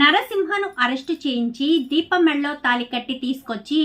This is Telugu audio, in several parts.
నరసింహను అరెస్టు చేయించి దీప మెళ్ళలో తాలి కట్టి తీసుకొచ్చి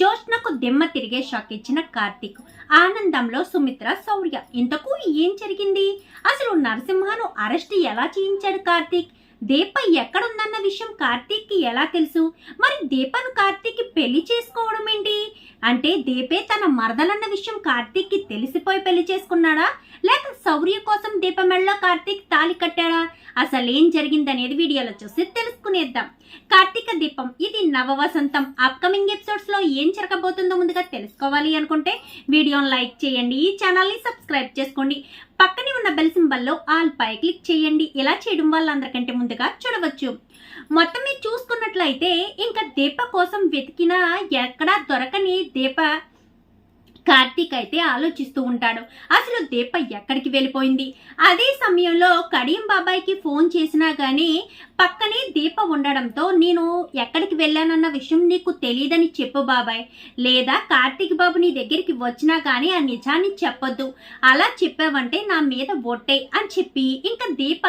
జోష్నకు దిమ్మ తిరిగే షాక్ ఇచ్చిన కార్తీక్. ఆనందంలో సుమిత్ర శౌర్య ఇంతకు ఏం జరిగింది? అసలు నరసింహను అరెస్ట్ ఎలా చేయించాడు కార్తీక్? దీప ఎక్కడుందన్న విషయం కార్తీక్కి ఎలా తెలుసు? మరి దీపను కార్తీక్ పెళ్ళి చేసుకోవడం ఏంటి? అంటే దీపే తన మరదలన్న విషయం కార్తీక్కి తెలిసిపోయి పెళ్ళి చేసుకున్నాడా? లేక శౌర్య కోసం దీపమెళ్ళో కార్తీక్ తాలి కట్టాడా? అసలు ఏం జరిగిందనేది వీడియోలో చూసి తెలుసుకునేద్దాం. కార్తీక దీపం ఇది నవ వసంతం. అప్కమింగ్ ఎపిసోడ్స్లో ఏం జరగబోతుందో ముందుగా తెలుసుకోవాలి అనుకుంటే వీడియోని లైక్ చేయండి ఈ ఛానల్ని సబ్స్క్రైబ్ చేసుకోండి. పక్కనే ఉన్న బెల్ సింబల్లో ఆల్ పై క్లిక్ చేయండి. ఇలా చేయడం వల్ల అందరికంటే ముందుగా చూడవచ్చు. మొత్తం మీరు చూసుకున్నట్లయితే ఇంకా దీప కోసం వెతికినా ఎక్కడా దొరకని దీప కార్తీక్ అయితే ఆలోచిస్తూ ఉంటాడు. అసలు దీప ఎక్కడికి వెళ్ళిపోయింది? అదే సమయంలో కడియం బాబాయ్కి ఫోన్ చేసినా కానీ పక్కనే దీప ఉండడంతో నేను ఎక్కడికి వెళ్ళానన్న విషయం నీకు తెలియదని చెప్పు బాబాయ్. లేదా కార్తీక్ బాబు నీ దగ్గరికి వచ్చినా కానీ ఆ నిజాన్ని చెప్పొద్దు. అలా చెప్పావంటే నా మీద ఒట్టే అని చెప్పి ఇంకా దీప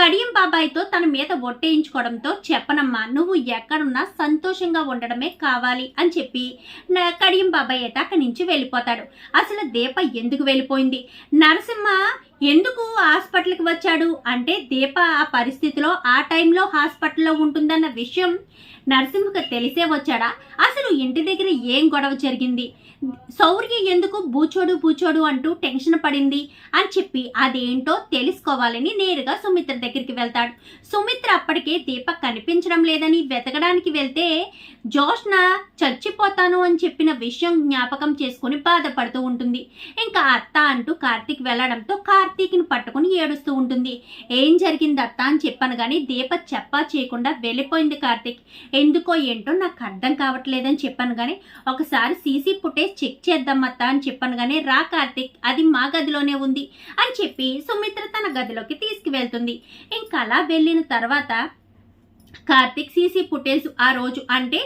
కడియం బాబాయ్తో తన మీద ఒట్టేయించుకోవడంతో చెప్పనమ్మా నువ్వు ఎక్కడున్నా సంతోషంగా ఉండడమే కావాలి అని చెప్పి నా కడియం బాబాయ్ అయితే అక్కడి నుంచి వెళ్ళిపోతాడు. అసలు దీప ఎందుకు వెళ్ళిపోయింది? నరసింహ ఎందుకు హాస్పిటల్కి వచ్చాడు? అంటే దీప ఆ పరిస్థితిలో ఆ టైంలో హాస్పిటల్లో ఉంటుందన్న విషయం నరసింహకు తెలిసే వచ్చాడా? అసలు ఇంటి దగ్గర ఏం గొడవ జరిగింది? సౌర్య ఎందుకు బూచోడు బూచోడు అంటూ టెన్షన్ పడింది? అని చెప్పి అదేంటో తెలుసుకోవాలని నేరుగా సుమిత్ర దగ్గరికి వెళ్తాడు. సుమిత్ర అప్పటికే దీప కనిపించడం లేదని వెతకడానికి వెళ్తే జోష్న చచ్చిపోతాను అని చెప్పిన విషయం జ్ఞాపకం చేసుకుని బాధపడుతూ ఉంటుంది. ఇంకా అత్త అంటూ కార్తీక్ వెళ్ళడంతో కార్తీక్ని పట్టుకుని ఏడుస్తూ ఉంటుంది. ఏం జరిగింది అత్త అని చెప్పాను కానీ దీప చెప్పా చేయకుండా వెళ్ళిపోయింది కార్తీక్. ఎందుకో ఏంటో నాకు అర్థం కావట్లేదని చెప్పాను కానీ ఒకసారి సీసీ ఫుటేజ్ చెక్ చేద్దాం అత్త అని చెప్పాను కానీ రా కార్తీక్ అది మా గదిలోనే ఉంది అని చెప్పి సుమిత్ర తన గదిలోకి తీసుకువెళ్తుంది. ఇంకా అలా వెళ్ళిన తర్వాత కార్తీక్ సీసీ ఫుటేజ్ ఆ రోజు అంటే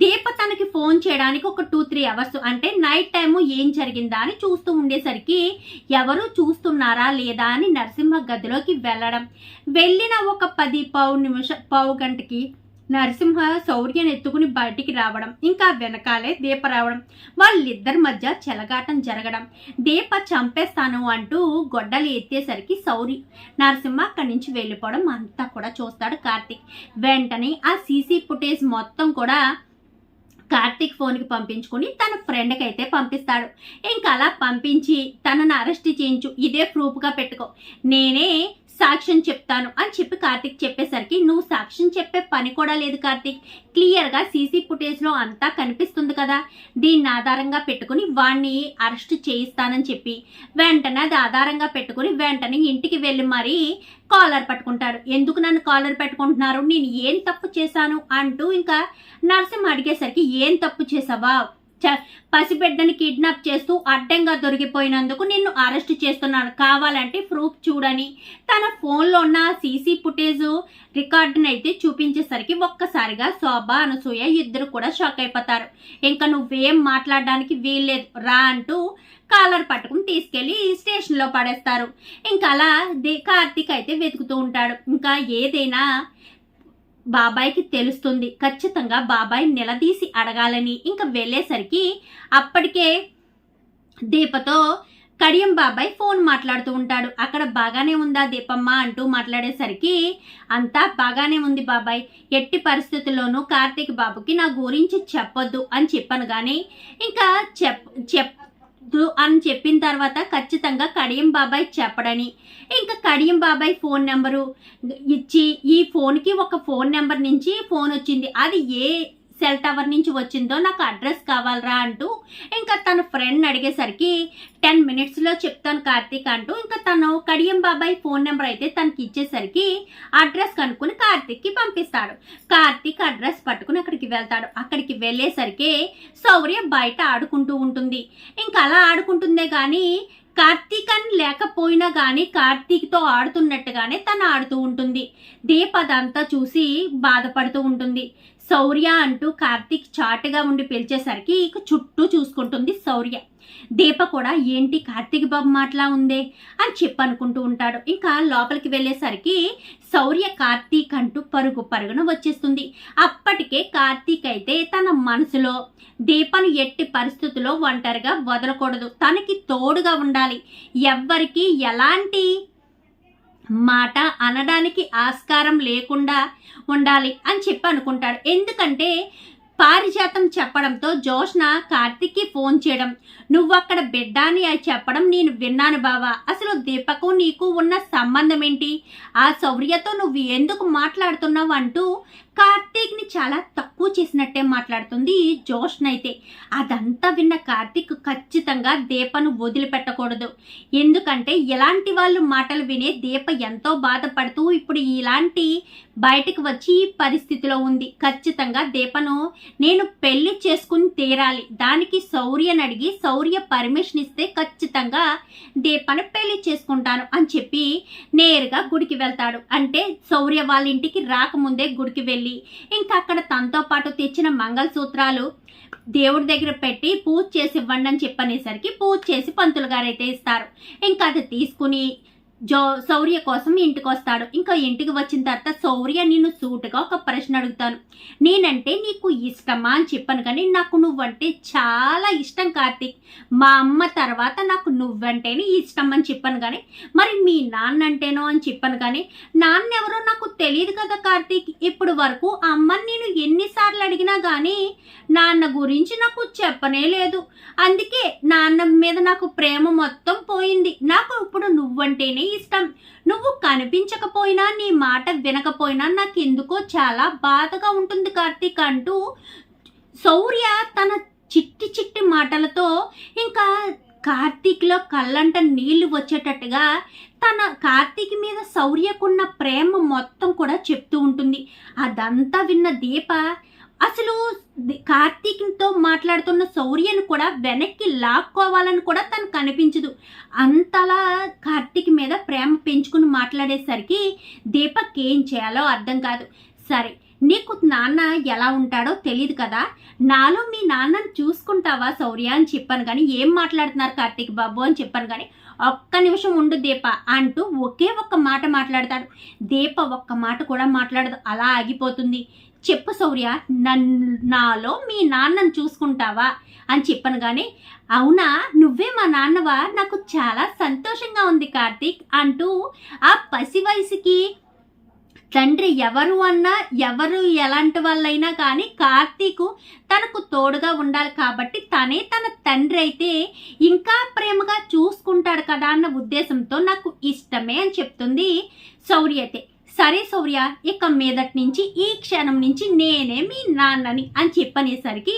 దీప తనకి ఫోన్ చేయడానికి ఒక టూ త్రీ అవర్స్ అంటే నైట్ టైము ఏం జరిగిందా అని చూస్తూ ఉండేసరికి ఎవరు చూస్తున్నారా లేదా అని నరసింహ గదిలోకి వెళ్ళడం. వెళ్ళిన ఒక పది పావు నిమిష పావు గంటకి నరసింహ శౌర్యను ఎత్తుకుని బయటికి రావడం ఇంకా వెనకాలే దీప రావడం వాళ్ళిద్దరి మధ్య చెలగాటం జరగడం. దీప చంపేస్తాను అంటూ గొడ్డలు ఎత్తేసరికి శౌర్య నరసింహ అక్కడి నుంచి వెళ్ళిపోవడం అంతా కూడా చూస్తాడు కార్తీక్. వెంటనే ఆ సీసీ ఫుటేజ్ మొత్తం కూడా కార్తీక్ ఫోన్కి పంపించుకుని తన ఫ్రెండ్కి అయితే పంపిస్తాడు. ఇంకా అలా పంపించి తనను అరెస్ట్ చేయించు. ఇదే ప్రూఫ్గా పెట్టుకో. నేనే సాక్ష్యం చెప్తాను అని చెప్పి కార్తీక్ చెప్పేసరికి నువ్వు సాక్ష్యం చెప్పే పని కూడా లేదు కార్తిక్. క్లియర్గా సీసీ ఫుటేజ్లో అంతా కనిపిస్తుంది కదా. దీన్ని ఆధారంగా పెట్టుకుని వాణ్ణి అరెస్ట్ చేయిస్తానని చెప్పి. వెంటనే అది ఆధారంగా పెట్టుకుని వెంటనే ఇంటికి వెళ్ళి మరీ కాలర్ పట్టుకుంటారు ఎందుకు నన్ను కాలర్ పెట్టుకుంటున్నారు? నేను ఏం తప్పు చేశాను? అంటూ ఇంకా నరసింహ అడిగేసరికి ఏం తప్పు చేసావా పసిబిడ్డని కిడ్నాప్ చేస్తూ అడ్డంగా దొరికిపోయినందుకు నిన్ను అరెస్ట్ చేస్తున్నాను. కావాలంటే ప్రూఫ్ చూడని. తన ఫోన్లో ఉన్న సీసీ ఫుటేజ్ రికార్డుని అయితే చూపించేసరికి ఒక్కసారిగా శోభ అనసూయ ఇద్దరు కూడా షాక్ అయిపోతారు. ఇంకా నువ్వేం మాట్లాడడానికి వీల్లేదు. రా అంటూ కాలర్ పట్టుకుని తీసుకెళ్ళి స్టేషన్లో పడేస్తారు. ఇంకా అలా ది- కార్తీక్ అయితే వెతుకుతూ ఉంటాడు. ఇంకా ఏదైనా బాబాయ్కి తెలుస్తుంది. ఖచ్చితంగా బాబాయ్ నిలదీసి అడగాలని ఇంకా వెళ్ళేసరికి అప్పటికే దీపతో కడియం బాబాయ్ ఫోన్ మాట్లాడుతూ ఉంటాడు. అక్కడ బాగానే ఉందా దీపమ్మ అంటూ మాట్లాడేసరికి అంతా బాగానే ఉంది బాబాయ్. ఎట్టి పరిస్థితుల్లోనూ కార్తీక్ బాబుకి నా గురించి చెప్పొద్దు అని చెప్పాను కానీ ఇంకా చెప్ వద్దు అని చెప్పిన తర్వాత ఖచ్చితంగా కడియం బాబాయ్ చెప్పడని. ఇంకా కడియం బాబాయ్ ఫోన్ నెంబరు ఇచ్చి ఈ ఫోన్కి ఒక ఫోన్ నెంబర్ నుంచి ఫోన్ వచ్చింది. అది ఏ సెల్ టవర్ నుంచి వచ్చిందో నాకు అడ్రస్ కావాలరా అంటూ ఇంకా తన ఫ్రెండ్ అడిగేసరికి టెన్ మినిట్స్లో చెప్తాను కార్తీక్ అంటూ ఇంకా తను కడియం బాబాయ్ ఫోన్ నెంబర్ అయితే తనకి ఇచ్చేసరికి అడ్రస్ కనుక్కొని కార్తీక్కి పంపిస్తాడు. కార్తీక్ అడ్రస్ పట్టుకుని అక్కడికి వెళ్తాడు. అక్కడికి వెళ్ళేసరికి శౌర్య బయట ఆడుకుంటూ ఉంటుంది. ఇంకా అలా ఆడుకుంటుందే కానీ కార్తీక్ అని లేకపోయినా కానీ కార్తీక్తో ఆడుతున్నట్టుగానే తను ఆడుతూ ఉంటుంది. దీప్ అదంతా చూసి బాధపడుతూ ఉంటుంది. శౌర్య అంటూ కార్తీక్ చాటుగా ఉండి పిలిచేసరికి ఇక చుట్టూ చూసుకుంటుంది శౌర్య దీప కూడా ఏంటి కార్తీక్ బాబు మాటలా ఉందే? అని చెప్పి అనుకుంటూ ఉంటాడు. ఇంకా లోపలికి వెళ్ళేసరికి శౌర్య కార్తీక్ అంటూ పరుగు పరుగున వచ్చేస్తుంది. అప్పటికే కార్తీక్ అయితే తన మనసులో దీపను ఎట్టి పరిస్థితుల్లో ఒంటరిగా వదలకూడదు. తనకి తోడుగా ఉండాలి. ఎవ్వరికి ఎలాంటి మాట అనడానికి ఆస్కారం లేకుండా ఉండాలి అని చెప్పి అనుకుంటాడు. ఎందుకంటే పారిజాతం చెప్పడంతో జోష్న కార్తిక్కి ఫోన్ చేయడం నువ్వు అక్కడ బిడ్డ అని చెప్పడం నేను విన్నాను బావా. అసలు దీపకు నీకు ఉన్న సంబంధం ఏంటి? ఆ శౌర్యతో నువ్వు ఎందుకు మాట్లాడుతున్నావు? అంటూ కార్తీక్ని చాలా తక్కువ చేసినట్టే మాట్లాడుతుంది జోష్న అయితే అదంతా విన్న కార్తీక్ ఖచ్చితంగా దీపను వదిలిపెట్టకూడదు. ఎందుకంటే ఇలాంటి వాళ్ళు మాటలు వినే దీప ఎంతో బాధపడుతూ ఇప్పుడు ఇలాంటి బయటకు వచ్చి ఈ పరిస్థితిలో ఉంది. ఖచ్చితంగా దీపను నేను పెళ్ళి చేసుకుని తీరాలి. దానికి శౌర్యని అడిగి శౌర్య పర్మిషన్ ఇస్తే ఖచ్చితంగా దీపను పెళ్ళి చేసుకుంటాను అని చెప్పి నేరుగా గుడికి వెళ్తాడు. అంటే శౌర్య వాళ్ళ ఇంటికి రాకముందే గుడికి వెళ్ళి ఇంకా అక్కడ తనతో పాటు తెచ్చిన మంగళసూత్రాలు దేవుడి దగ్గర పెట్టి పూజ చేసి ఇవ్వండి అని చెప్పనేసరికి పూజ చేసి పంతులు గారు అయితే ఇస్తారు. ఇంకా అది తీసుకుని జో శౌర్య కోసం ఇంటికి వస్తాడు. ఇంకా ఇంటికి వచ్చిన తర్వాత శౌర్య నిన్ను సూటుగా ఒక ప్రశ్న అడుగుతాను. నేనంటే నీకు ఇష్టమా అని చెప్పాను కానీ నాకు నువ్వంటే చాలా ఇష్టం కార్తీక్. మా అమ్మ తర్వాత నాకు నువ్వంటేనే ఇష్టం అని చెప్పాను కానీ మరి మీ నాన్న అంటేనో అని చెప్పాను కానీ నాన్న ఎవరో నాకు తెలియదు కదా కార్తీక్. ఇప్పుడు వరకు అమ్మని నేను ఎన్నిసార్లు అడిగినా కానీ నాన్న గురించి నాకు చెప్పనే లేదు. అందుకే నాన్న మీద నాకు ప్రేమ మొత్తం పోయింది. నాకు ఇప్పుడు నువ్వంటేనే ఇష్టం. నువ్వు కనిపించకపోయినా నీ మాట వినకపోయినా నాకు ఎందుకో చాలా బాధగా ఉంటుంది కార్తీక్ అంటూ శౌర్య తన చిట్టి చిట్టి మాటలతో ఇంకా కార్తీక్లో కళ్ళంట నీళ్ళు వచ్చేటట్టుగా తన కార్తీక్ మీద శౌర్యకున్న ప్రేమ మొత్తం కూడా చెప్తూ ఉంటుంది. అదంతా విన్న దీప అసలు ది- కార్తీక్తో మాట్లాడుతున్న శౌర్యను కూడా వెనక్కి లాక్కోవాలని కూడా తనకు కనిపించదు. అంతలా కార్తీక్ మీద ప్రేమ పెంచుకుని మాట్లాడేసరికి దీపక్ ఏం చేయాలో అర్థం కాదు. సరే నీకు నాన్న ఎలా ఉంటాడో తెలియదు కదా? నాలో మీ నాన్నని చూసుకుంటావా శౌర్య అని చెప్పాను కానీ ఏం మాట్లాడుతున్నారు కార్తీక్ బాబు అని చెప్పాను కానీ ఒక్క నిమిషం ఉండు దీప అంటూ ఒకే ఒక్క మాట మాట్లాడతాడు. దీప ఒక్క మాట కూడా మాట్లాడదు. అలా ఆగిపోతుంది. చెప్పు శౌర్య నన్ను నాలో మీ నాన్నను చూసుకుంటావా? అని చెప్పాను కానీ అవునా నువ్వే మా నాన్నవా? నాకు చాలా సంతోషంగా ఉంది కార్తీక్ అంటూ ఆ పసి వయసుకి తండ్రి ఎవరు అన్నా ఎవరు ఎలాంటి వాళ్ళైనా కానీ కార్తీకు తనకు తోడుగా ఉండాలి కాబట్టి తనే తన తండ్రి అయితే ఇంకా ప్రేమగా చూసుకుంటాడు కదా అన్న ఉద్దేశంతో నాకు ఇష్టమే అని చెప్తుంది శౌర్య అయితే. సరే శౌర్య ఇక మీదటి నుంచి ఈ క్షణం నుంచి నేనే మీ నాన్నని అని చెప్పనేసరికి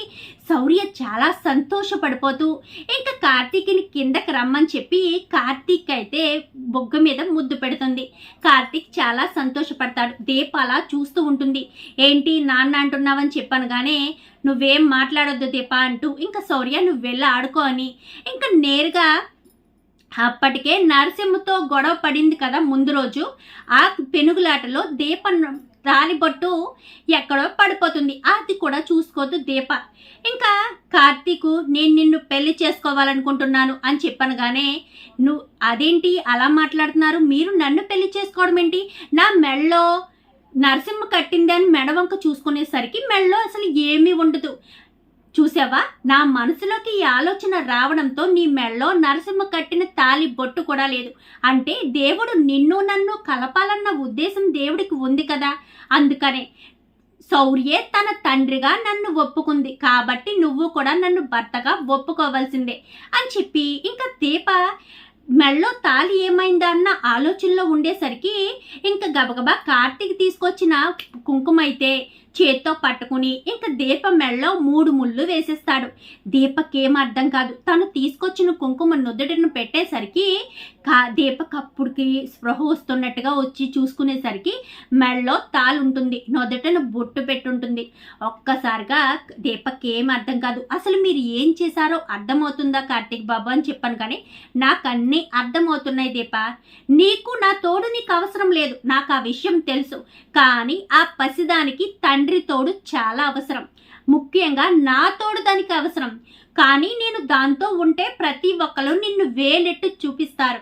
శౌర్య చాలా సంతోషపడిపోతూ ఇంకా కార్తీక్ని కిందకి రమ్మని చెప్పి కార్తీక్ అయితే బొగ్గ మీద ముద్దు పెడుతుంది. కార్తీక్ చాలా సంతోషపడతాడు. దీప అలా చూస్తూ ఉంటుంది. ఏంటి నాన్న అంటున్నావని చెప్పనుగానే నువ్వేం మాట్లాడొద్దు దీప అంటూ ఇంకా శౌర్య నువ్వు వెళ్ళి ఆడుకో అని. ఇంకా నేరుగా అప్పటికే నరసింహతో గొడవ పడింది కదా ముందు రోజు. ఆ పెనుగులాటలో దీప రాలిబొట్టు ఎక్కడో పడిపోతుంది. అది కూడా చూసుకోవద్దు దీప. ఇంకా కార్తీకు నేను నిన్ను పెళ్ళి చేసుకోవాలనుకుంటున్నాను అని చెప్పనగానే నువ్వు అదేంటి అలా మాట్లాడుతున్నారు? మీరు నన్ను పెళ్ళి చేసుకోవడం ఏంటి? నా మెళ్ళో నరసింహ కట్టింది అని మెడవంక చూసుకునేసరికి మెళ్ళో అసలు ఏమీ ఉండదు. చూసావా? నా మనసులోకి ఈ ఆలోచన రావడంతో నీ మెళ్ళో నరసింహ కట్టిన తాలి బొట్టు కూడా లేదు. అంటే దేవుడు నిన్ను నన్ను కలపాలన్న ఉద్దేశం దేవుడికి ఉంది కదా? అందుకనే సౌర్యే తన తండ్రిగా నన్ను ఒప్పుకుంది. కాబట్టి నువ్వు కూడా నన్ను భర్తగా ఒప్పుకోవాల్సిందే అని చెప్పి ఇంకా దీప మెళ్ళో తాలి ఏమైందా అన్న ఆలోచనలో ఉండేసరికి ఇంకా గబగబా కార్తీక్ తీసుకొచ్చిన కుంకుమ అయితే చేత్తో పట్టుకుని ఇంకా దీప మెళ్ళలో మూడు ముళ్ళు వేసేస్తాడు. దీపకేం అర్థం కాదు. తను తీసుకొచ్చిన కుంకుమ నుదుటిని పెట్టేసరికి కా దీపక్ స్పృహ వస్తున్నట్టుగా వచ్చి చూసుకునేసరికి మెళ్ళలో తాలుంటుంది నుదుటను బొట్టు పెట్టుంటుంది. ఒక్కసారిగా దీపక్ ఏం అర్థం కాదు. అసలు మీరు ఏం చేశారో అర్థమవుతుందా కార్తీక్ బాబు అని చెప్పాను కానీ నాకు అన్నీ అర్థమవుతున్నాయి దీప. నీకు నా తోడు నీకు అవసరం లేదు. నాకు ఆ విషయం తెలుసు. కానీ ఆ పసిదానికి తండ్రి తండ్రి తోడు చాలా అవసరం. ముఖ్యంగా నా తోడు దానికి అవసరం. కానీ నేను దాంతో ఉంటే ప్రతి ఒక్కరు నిన్ను వేలెట్టు చూపిస్తారు.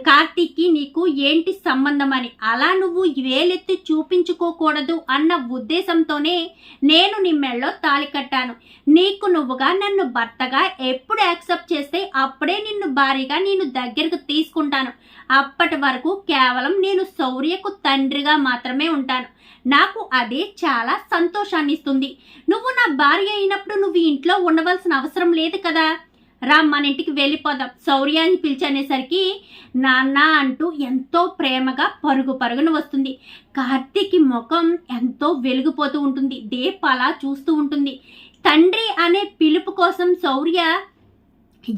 కార్తీక్కి నీకు ఏంటి సంబంధం అని అలా నువ్వు వేలెత్తి చూపించుకోకూడదు అన్న ఉద్దేశంతోనే నేను నీ మెళ్ళో తాళి కట్టాను. నీకు నువ్వుగా నన్ను భర్తగా ఎప్పుడు యాక్సెప్ట్ చేస్తే అప్పుడే నిన్ను భారీగా నేను దగ్గరకు తీసుకుంటాను. అప్పటి వరకు కేవలం నేను శౌర్యకు తండ్రిగా మాత్రమే ఉంటాను. నాకు అదే చాలా సంతోషాన్ని ఇస్తుంది నువ్వు నా భార్య అయినప్పుడు నువ్వు ఇంట్లో ఉండవలసిన అవసరం లేదు కదా? రా మన ఇంటికి వెళ్ళిపోదాం. శౌర్య అని పిలిచనేసరికి నాన్న అంటూ ఎంతో ప్రేమగా పరుగు పరుగున వస్తుంది. కార్తీక్ ముఖం ఎంతో వెలిగిపోతూ ఉంటుంది. దీప అలా చూస్తూ ఉంటుంది. తండ్రి అనే పిలుపు కోసం శౌర్య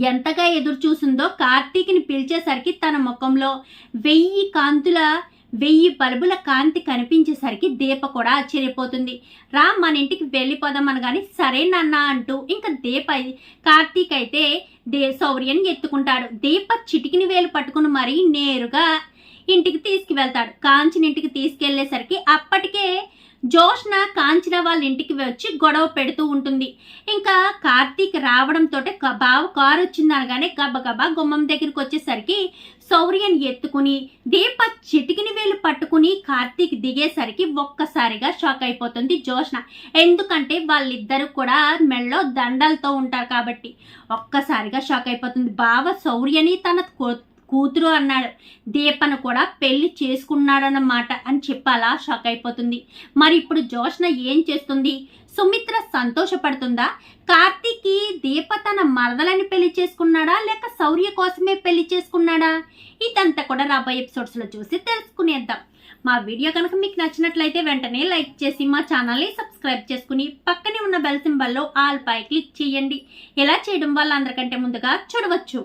ఎంతగా ఎదురు చూసిందో కార్తీక్ని పిలిచేసరికి తన ముఖంలో వెయ్యి కాంతుల వెయ్యి బల్బుల కాంతి కనిపించేసరికి దీప కూడా ఆశ్చర్యపోతుంది రా మన ఇంటికి వెళ్ళిపోదాం అనగాని సరే నాన్న అంటూ ఇంకా దీప కార్తీక్ అయితే దే శౌర్యని ఎత్తుకుంటాడు. దీప చిటికిని వేలు పట్టుకుని మరీ నేరుగా ఇంటికి తీసుకువెళ్తాడు. కాంచిన ఇంటికి తీసుకెళ్ళేసరికి అప్పటికే జోష్న కాంచిన వాళ్ళ ఇంటికి వచ్చి గొడవ పెడుతూ ఉంటుంది. ఇంకా కార్తీక్ రావడంతో బావ కారు వచ్చింది అనగానే గబగబా గుమ్మం దగ్గరికి వచ్చేసరికి శౌర్యని ఎత్తుకుని దీప చిటికిని వేలు పట్టుకుని కార్తీక్ దిగేసరికి ఒక్కసారిగా షాక్ అయిపోతుంది జోష్న. ఎందుకంటే వాళ్ళిద్దరు కూడా మెళ్ళో దండలతో ఉంటారు కాబట్టి. ఒక్కసారిగా షాక్ అయిపోతుంది. బావ శౌర్యని తన కూతురు అన్నాడు. దీపను కూడా పెళ్ళి చేసుకున్నాడన్నమాట అని చెప్పాలా? షాక్ అయిపోతుంది. మరి ఇప్పుడు జోష్న ఏం చేస్తుంది? సుమిత్ర సంతోషపడుతుందా? కార్తీక్కి దీప తన మరదలని పెళ్ళి చేసుకున్నాడా? లేక శౌర్య కోసమే పెళ్ళి చేసుకున్నాడా? ఇదంతా కూడా రాబోయే ఎపిసోడ్స్లో చూసి తెలుసుకునేద్దాం. మా వీడియో కనుక మీకు నచ్చినట్లయితే వెంటనే లైక్ చేసి మా ఛానల్ని సబ్స్క్రైబ్ చేసుకుని పక్కనే ఉన్న బెల్ సింబల్లో ఆల్ పై క్లిక్ చేయండి. ఇలా చేయడం వల్ల అందరికంటే ముందుగా చూడవచ్చు.